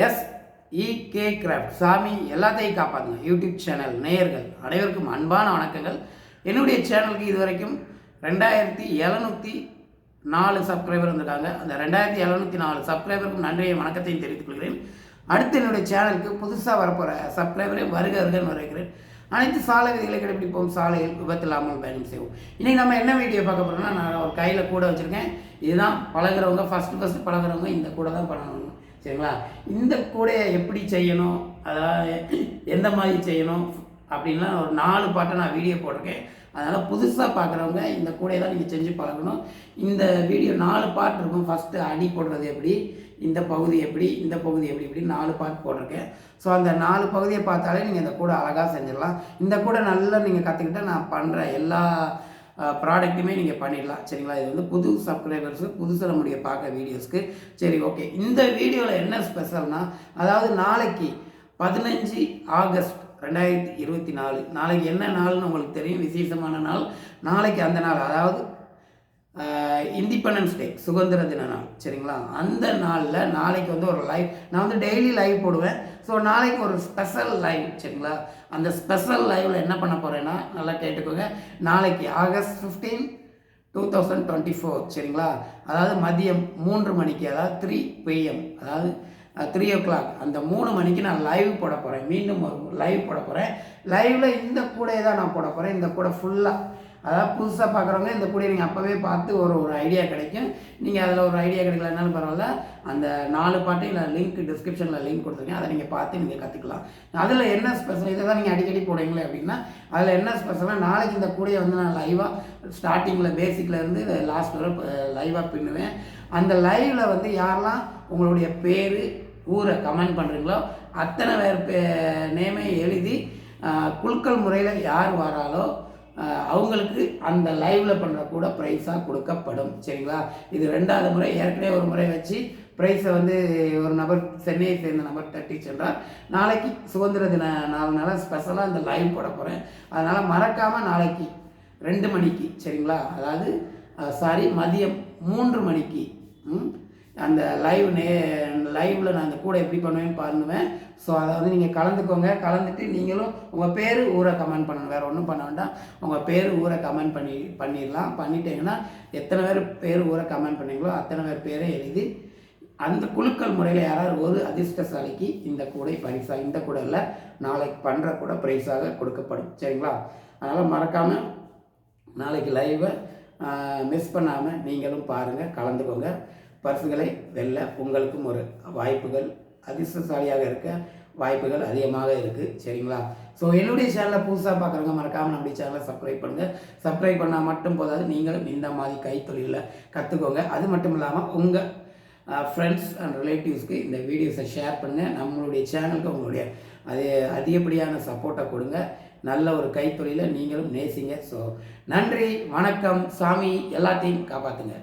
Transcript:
S E K craft. சாமி எல்லாத்தையும் காப்பாற்றுங்க யூடியூப் சேனல் நேயர்கள் அனைவருக்கும் அன்பான வணக்கங்கள். என்னுடைய சேனலுக்கு இது வரைக்கும் ரெண்டாயிரத்தி எழுநூற்றி நாலு சப்ஸ்கிரைபர் வந்திருக்காங்க அந்த ரெண்டாயிரத்தி எழுநூற்றி நாலு சப்ஸ்கிரைபருக்கும் நன்றியை வணக்கத்தையும் தெரிவித்துக் கொள்கிறேன். அடுத்து என்னுடைய சேனலுக்கு புதுசாக வரப்போகிற சப்ஸ்கிரைபரை வருக வருகன்னு வரவேற்கிறேன். அனைத்து சாலை விதிகளை கடைபிடிப்போம். சாலையில் விபத்து இல்லாமல் பயணம் செய்வோம். இன்றைக்கி நம்ம என்ன வீடியோ பார்க்க போகிறோம்னா நான் ஒரு கையில் கூட வச்சுருக்கேன். இதுதான் பழகுறவங்க ஃபஸ்ட்டு ஃபஸ்ட்டு பழகுறவங்க இந்த கூட தான் பண்ணணும் சரிங்களா? இந்த கூடையை எப்படி செய்யணும்? அதாவது எந்த மாதிரி செய்யணும்? அப்படின்லாம் ஒரு நாலு பாட்டை நான் வீடியோ போட்டிருக்கேன். அதனால் புதுசாக பார்க்குறவங்க இந்த கூடையை தான் நீங்கள் செஞ்சு பழகணும். இந்த வீடியோ நாலு பாட்டு இருக்கும். ஃபஸ்ட்டு அடி போடுறது எப்படி? இந்த பகுதி எப்படி? இந்த பகுதி எப்படி? இப்படி நாலு பாட்டு போட்டிருக்கேன். ஸோ அந்த நாலு பகுதியை பார்த்தாலே நீங்கள் இந்த கூடை அழகாக செஞ்சிடலாம். இந்த கூடை நல்லா நீங்கள் கற்றுக்கிட்டால் நான் பண்ணுற எல்லா ப்ராடக்ட்டுமே நீங்கள் பண்ணிடலாம். சரிங்களா? இது வந்து புது சப்ஸ்கிரைபர்ஸு புதுசாக நம்முடைய பார்க்க வீடியோஸ்க்கு சரி ஓகே இந்த வீடியோவில் என்ன ஸ்பெஷல்னால் அதாவது நாளைக்கு பதினஞ்சு ஆகஸ்ட் ரெண்டாயிரத்தி இருபத்தி நாலு நாளைக்கு என்ன நாள்னு உங்களுக்கு தெரியும் விசேஷமான நாள். நாளைக்கு அந்த நாள் அதாவது இண்டிபெண்டன்ஸ் டே சுதந்திர தின நாள். சரிங்களா? அந்த நாளில் நாளைக்கு வந்து ஒரு லைவ் நான் வந்து டெய்லி லைவ் போடுவேன். ஸோ நாளைக்கு ஒரு ஸ்பெஷல் லைவ் சரிங்களா? அந்த ஸ்பெஷல் லைவில் என்ன பண்ண போகிறேன்னா நல்லா கேட்டுக்கோங்க. நாளைக்கு August fifteen two thousand twenty four சரிங்களா? அதாவது மதியம் மூன்று மணிக்கு அதாவது த்ரீ பிஎம் அதாவது த்ரீ ஓ கிளாக் அந்த மூணு மணிக்கு நான் லைவ் போட போகிறேன் மீண்டும் ஒரு லைவ் போட போகிறேன் லைவில் இந்த கூடையை தான் நான் போட போகிறேன் இந்த கூடை ஃபுல்லாக அதாவது புதுசாக பார்க்குறவங்க இந்த கூடையை நீங்கள் அப்போவே பார்த்து ஒரு ஒரு ஐடியா கிடைக்கும். நீங்கள் அதில் ஒரு ஐடியா கிடைக்கலனாலும் பரவாயில்ல. அந்த நாலு பாட்டையும் நான் லிங்க் டிஸ்கிரிப்ஷனில் லிங்க் கொடுத்துருக்கேன். அதை நீங்கள் பார்த்து நீங்கள் கற்றுக்கலாம் அதில் என்ன ஸ்பெஷல் இதை தான் நீங்கள் அடிக்கடி போடுவீங்களே அப்படின்னா அதில் என்ன ஸ்பெஷலாக நாளைக்கு இந்த கூடையை வந்து நான் லைவாக ஸ்டார்டிங்கில் பேசிக்லேருந்து லாஸ்ட் வரை லைவாக பின்னுவேன். அந்த லைவில் வந்து யாரெல்லாம் உங்களுடைய பேர் ஊரை கமெண்ட் பண்ணுறீங்களோ அத்தனை பேர் பே நேமே எழுதி குழுக்கள் முறையில் யார் வராலோ அவங்களுக்கு அந்த லைவில் பண்ணுற கூட ப்ரைஸாக கொடுக்கப்படும். சரிங்களா? இது ரெண்டாவது முறை. ஏற்கனவே ஒரு முறை வச்சு ப்ரைஸை வந்து ஒரு நபர் சென்னையை சேர்ந்த நபர் தட்டி சென்றார். நாளைக்கு சுதந்திர தின நாள்னால ஸ்பெஷலாக இந்த லைவ் போட போகிறேன் அதனால் மறக்காமல் நாளைக்கு ரெண்டு மணிக்கு சரிங்களா? அதாவது சாரி மதியம் மூன்று மணிக்கு அந்த லைவ் நே லைவில் நான் அந்த கூட எப்படி பண்ணுவேன்னு பண்ணுவேன். ஸோ அதை வந்து நீங்கள் கலந்துக்கோங்க. கலந்துட்டு நீங்களும் உங்கள் பேர் ஊரை கமெண்ட் பண்ணணும் வேறு ஒன்றும் பண்ண வேண்டாம். உங்கள் பேர் ஊரை கமெண்ட் பண்ணி பண்ணிடலாம். பண்ணிட்டீங்கன்னா எத்தனை பேர் பேர் ஊரை கமெண்ட் பண்ணீங்களோ அத்தனை பேர் பேரை எழுதி அந்த குழுக்கள் முறையில் யாராவது ஒரு அதிர்ஷ்டசாலிக்கு இந்த கூடை பரிசாக இந்த கூடையில் நாளைக்கு பண்ணுற கூட ப்ரைஸாக கொடுக்கப்படும். சரிங்களா? அதனால் மறக்காமல் நாளைக்கு லைவை மிஸ் பண்ணாமல் நீங்களும் பாருங்கள் கலந்துக்கோங்க. பரிசுகளை வெல்ல உங்களுக்கும் ஒரு வாய்ப்புகள் அதிர்ஷ்டசாலியாக இருக்க வாய்ப்புகள் அதிகமாக இருக்குது சரிங்களா? ஸோ என்னுடைய சேனலை புதுசாக பார்க்குறவங்க மறக்காமல் நம்முடைய சேனலை சப்ஸ்கிரைப் பண்ணுங்கள் சப்ஸ்கிரைப் பண்ணால் மட்டும் போதாது நீங்களும் இந்த மாதிரி கைத்தொழிலில் கற்றுக்கோங்க அது மட்டும் இல்லாமல் உங்கள் ஃப்ரெண்ட்ஸ் அண்ட் ரிலேட்டிவ்ஸ்க்கு இந்த வீடியோஸை ஷேர் பண்ணுங்கள் நம்மளுடைய சேனலுக்கு உங்களுடைய அது அதிகப்படியான சப்போர்ட்டை கொடுங்க. நல்ல ஒரு கைத்தொழிலை நீங்களும் நேசிங்க. ஸோ நன்றி வணக்கம் சாமி எல்லாத்தையும் காப்பாற்றுங்க